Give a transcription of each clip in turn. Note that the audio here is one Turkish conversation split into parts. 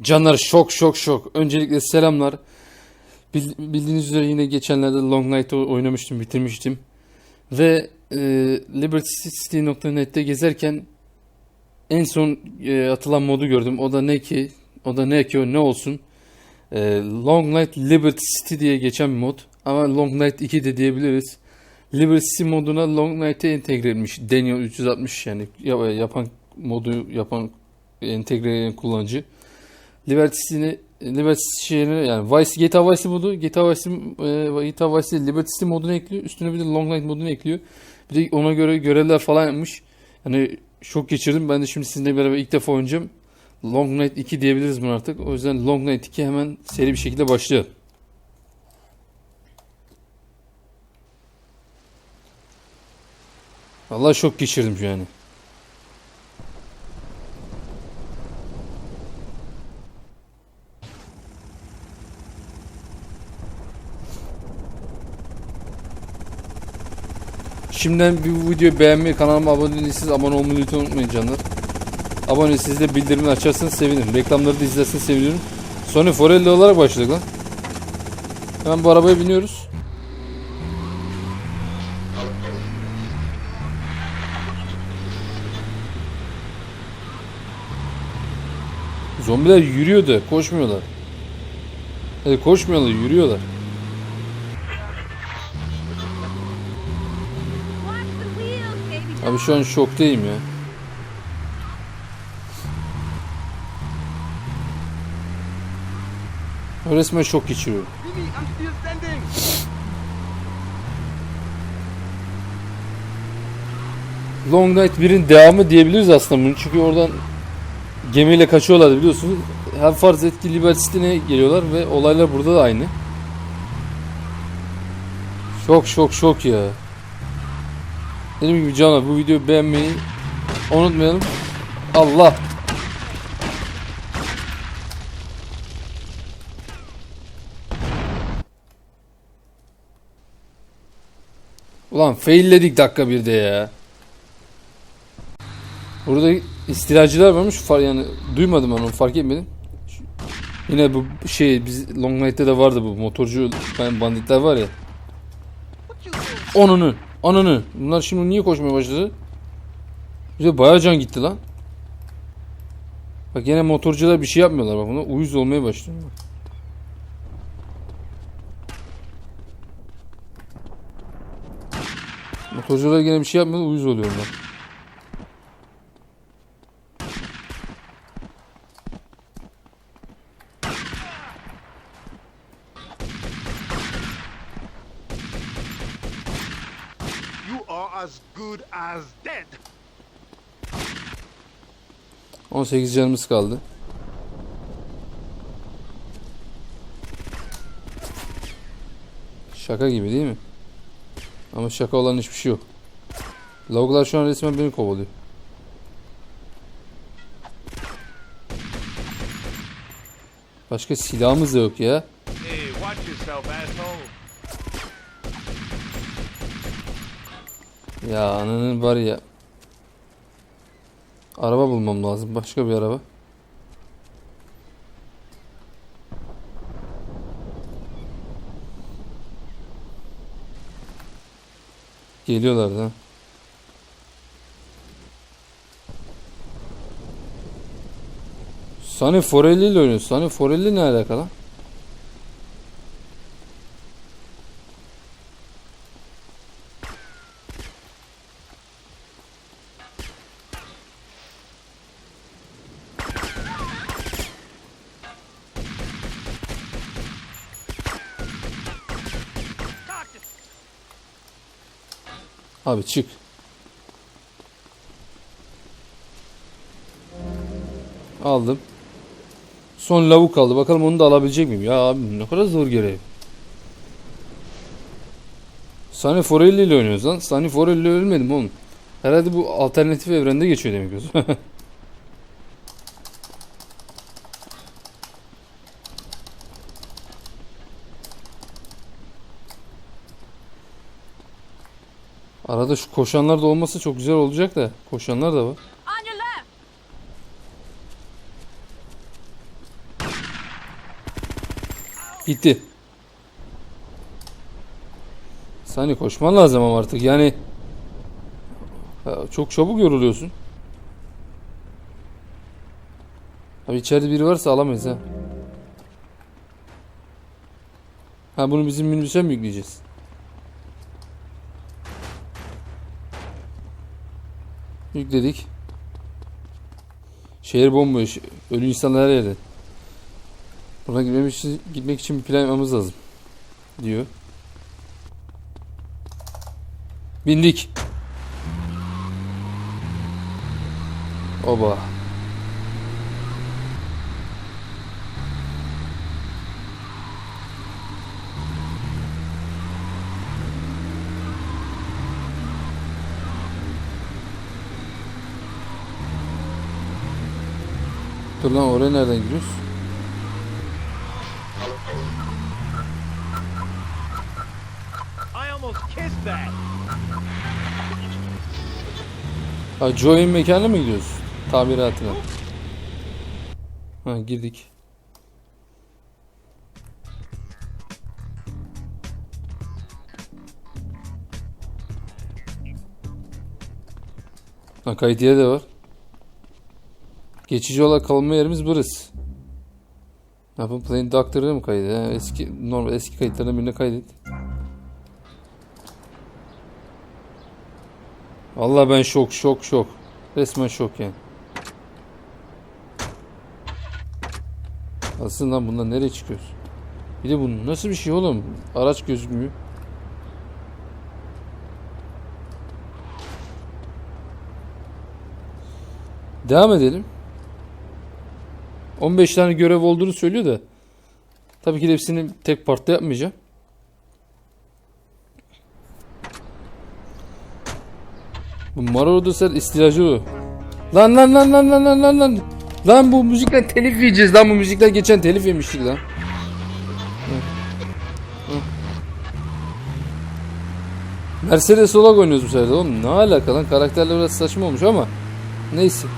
Canlar şok şok şok. Öncelikle selamlar. Bil- Bildiğiniz üzere yine geçenlerde Long Night'ı oynamıştım, bitirmiştim. Ve e, libertycity.net'te gezerken en son e, atılan modu gördüm. O da ne ki? O da ne ki o ne olsun? E, Long Night Liberty City diye geçen bir mod. Ama Long Night 2 de diyebiliriz. Liberty City moduna Long Night'e entegre edilmiş. Daniel 360 yani ya- yapan modu yapan entegre eden kullanıcı. Liberty City'ni Liberty şeyini yani Vice GTA Vice modu GTA Vice e, GTA Vice Liberty City modunu ekliyor. Üstüne bir de Long Night modunu ekliyor. Bir de ona göre görevler falan yapmış. Yani şok geçirdim. Ben de şimdi sizinle beraber ilk defa oynayacağım. Long Night 2 diyebiliriz bunu artık. O yüzden Long Night 2 hemen seri bir şekilde başlıyor. Vallahi şok geçirdim şu yani. Şimdiden bir videoyu beğenmeyi, kanalıma abone değilseniz abone olmayı lütfen unutmayın canlar. Abone siz de bildirimini açarsanız sevinirim. Reklamları da izlerseniz sevinirim. Sony Forelli olarak başladık lan. Hemen bu arabaya biniyoruz. Zombiler yürüyor da koşmuyorlar. Evet koşmuyorlar yürüyorlar. Abi şu an şoktayım ya. Resmen şok geçiriyorum. Long Night 1'in devamı diyebiliriz aslında bunu. Çünkü oradan gemiyle kaçıyorlardı biliyorsunuz. Her farz et ki Liberty City'ne geliyorlar ve olaylar burada da aynı. Şok şok şok ya. Dediğim gibi canlar bu videoyu beğenmeyi unutmayalım. Allah. Ulan failledik dakika bir de ya. Burada istilacılar varmış. Far yani duymadım onu fark etmedim. Yine bu şey biz Long Night'te de vardı bu motorcu banditler var ya. Onunu, ananı. Bunlar şimdi niye koşmaya başladı? Bize bayağı can gitti lan. Bak yine motorcular bir şey yapmıyorlar bak bunlar uyuz olmaya başlıyor. Motorcular yine bir şey yapmıyor uyuz oluyorlar. As good as dead. 18 canımız kaldı. Şaka gibi değil mi? Ama şaka olan hiçbir şey yok. Lavuklar şu an resmen beni kovalıyor. Başka silahımız da yok ya. Hey, watch yourself, asshole. Ya ananın var ya. Araba bulmam lazım. Başka bir araba. Geliyorlar da. Sunny Forelli ile oynuyor. Sunny Forelli ne alakalı? Abi çık. Aldım. Son lavuk kaldı. Bakalım onu da alabilecek miyim? Ya abi ne kadar zor görev. Sunny Forelli ile oynuyoruz lan. Sunny Forelli ölmedim oğlum. Herhalde bu alternatif evrende geçiyor demek o. Arada şu koşanlar da olmasa çok güzel olacak da. Koşanlar da var. Gitti. Sani koşman lazım ama artık yani Ya çok çabuk yoruluyorsun. Abi içeride biri varsa alamayız ha. Ha bunu bizim minibüse mi yükleyeceğiz? Yükledik. Şehir bomboş. Ölü insanlar her yerde. Buradan gitmek için, gitmek için bir plan lazım. Diyor. Bindik. Oba. Dur lan oraya nereden giriyoruz? Ha Joey'in mekanına mı gidiyoruz? Tamiratına. Ha girdik. Ha kayıt yeri de var. Geçici olarak kalma yerimiz burası. Ne yapalım? Plain Doctor'ı mı kaydet? Ha, eski normal eski kayıtlardan birine kaydet. Vallahi ben şok şok şok. Resmen şok yani. Aslında bundan nereye çıkıyoruz? Bir de bu nasıl bir şey oğlum? Araç gözükmüyor. Devam edelim. 15 tane görev olduğunu söylüyor da. Tabii ki de hepsini tek partta yapmayacağım. Bu Marauder istilacı o. Lan lan lan lan lan lan lan lan. Lan bu müzikten telif yiyeceğiz lan bu müzikten geçen telif yemiştik lan. Mercedes olarak oynuyoruz bu sefer oğlum. Ne alaka lan karakterler biraz saçma olmuş ama. Neyse.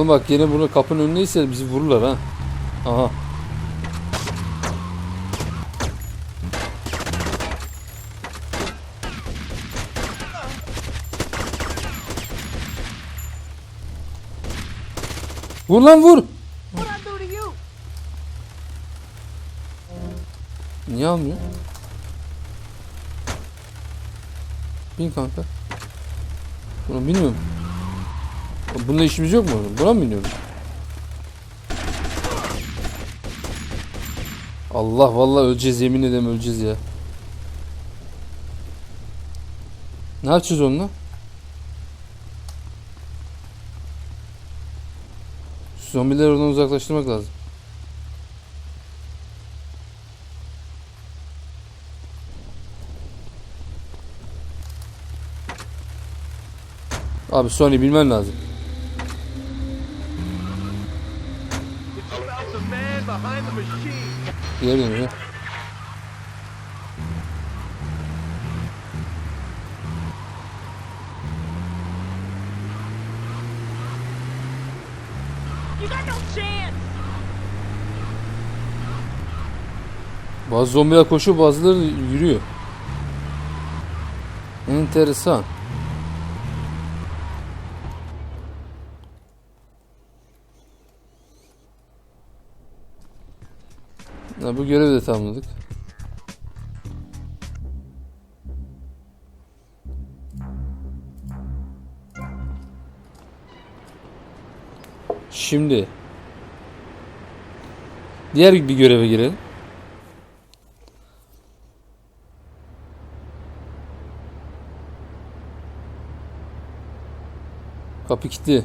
Oğlum bak yine bunu kapının önündeyse bizi vururlar ha. Aha. Vur lan vur. Niye almıyor? Bin kanka. Bunu bilmiyorum. Bununla işimiz yok mu? Buna mı biniyoruz? Allah vallahi öleceğiz yemin ederim öleceğiz ya. Ne yapacağız onunla? Zombileri oradan uzaklaştırmak lazım. Abi Sony bilmen lazım. Geri dönüyor. You got no chance. Bazı zombiler koşuyor bazıları yürüyor. Enteresan. Ha, bu görevi de tamamladık. Şimdi diğer bir göreve girelim. Kapı kilitli.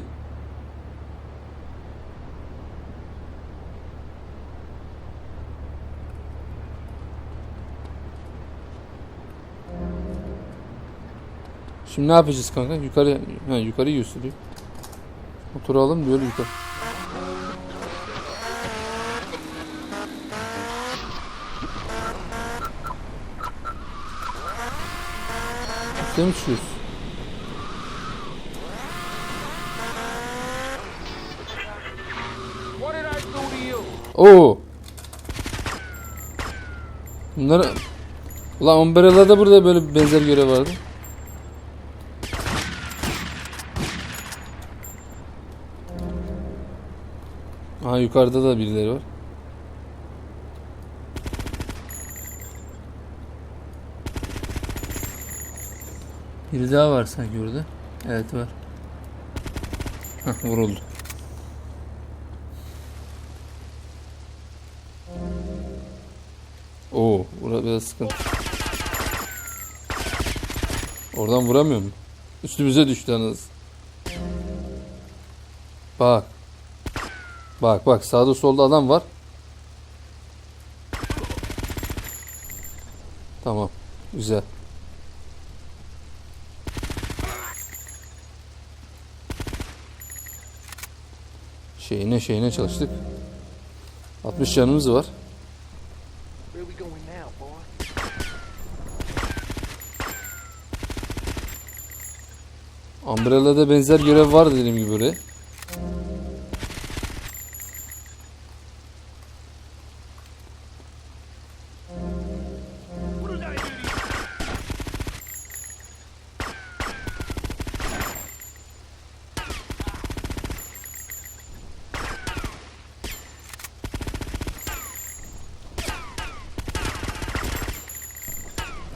Şimdi ne yapacağız kanka? Yukarı ha yukarı gösteriyor. Oturalım diyor yukarı. Üste mi çıkıyoruz? Oo. Bunlar Ulan Umbrella'da burada böyle benzer görev vardı. Aha yukarıda da birileri var. Biri daha var sanki burada. Evet var. Hah vuruldu. Oo, burada biraz sıkıntı. Oradan vuramıyor mu? Üstümüze düştü anasını. Bak. Bak bak sağda solda adam var. Tamam. Güzel. Şeyine şeyine çalıştık. 60 canımız var. Umbrella'da benzer görev var dediğim gibi buraya.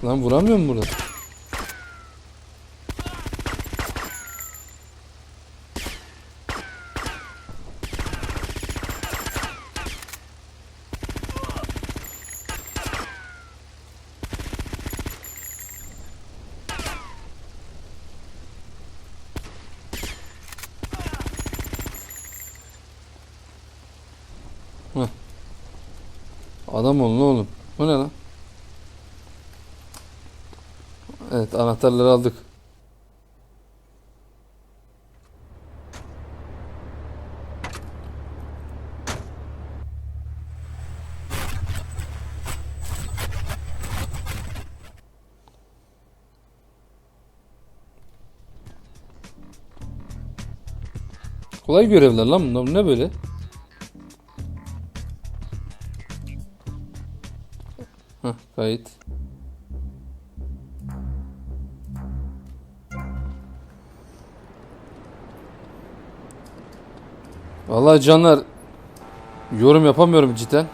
Lan vuramıyor mu burada? Heh. Adam olun oğlum. Bu ne lan? Evet anahtarları aldık. Kolay görevler lan bunlar. Bu Ne böyle? Hah kayıt. Vallahi canlar yorum yapamıyorum cidden.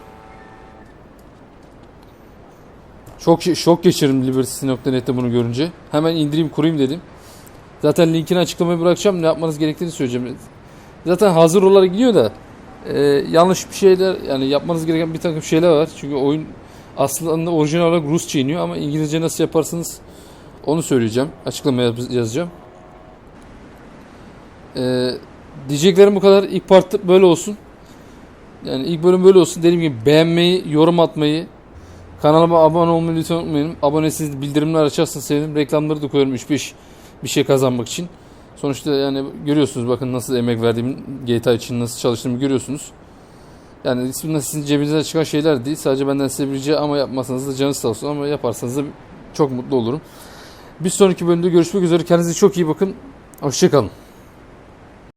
Çok şok geçirdim liberty.net'te bunu görünce. Hemen indireyim kurayım dedim. Zaten linkini açıklamaya bırakacağım. Ne yapmanız gerektiğini söyleyeceğim. Zaten hazır olarak gidiyor da e, yanlış bir şeyler yani yapmanız gereken bir takım şeyler var. Çünkü oyun aslında orijinal olarak Rusça iniyor ama İngilizce nasıl yaparsınız onu söyleyeceğim. Açıklamaya yaz- yazacağım. Eee Diyeceklerim bu kadar. İlk part böyle olsun. Yani ilk bölüm böyle olsun. Dediğim gibi beğenmeyi, yorum atmayı, kanalıma abone olmayı lütfen unutmayın. Abonesiniz, bildirimler açarsanız sevinirim. Reklamları da koyuyorum 3-5 bir şey kazanmak için. Sonuçta yani görüyorsunuz bakın nasıl emek verdiğim GTA için nasıl çalıştığımı görüyorsunuz. Yani bunlar sizin cebinizden çıkan şeyler değil. Sadece benden size ama yapmasanız da canınız sağ olsun ama yaparsanız da çok mutlu olurum. Bir sonraki bölümde görüşmek üzere. Kendinize çok iyi bakın. Hoşçakalın.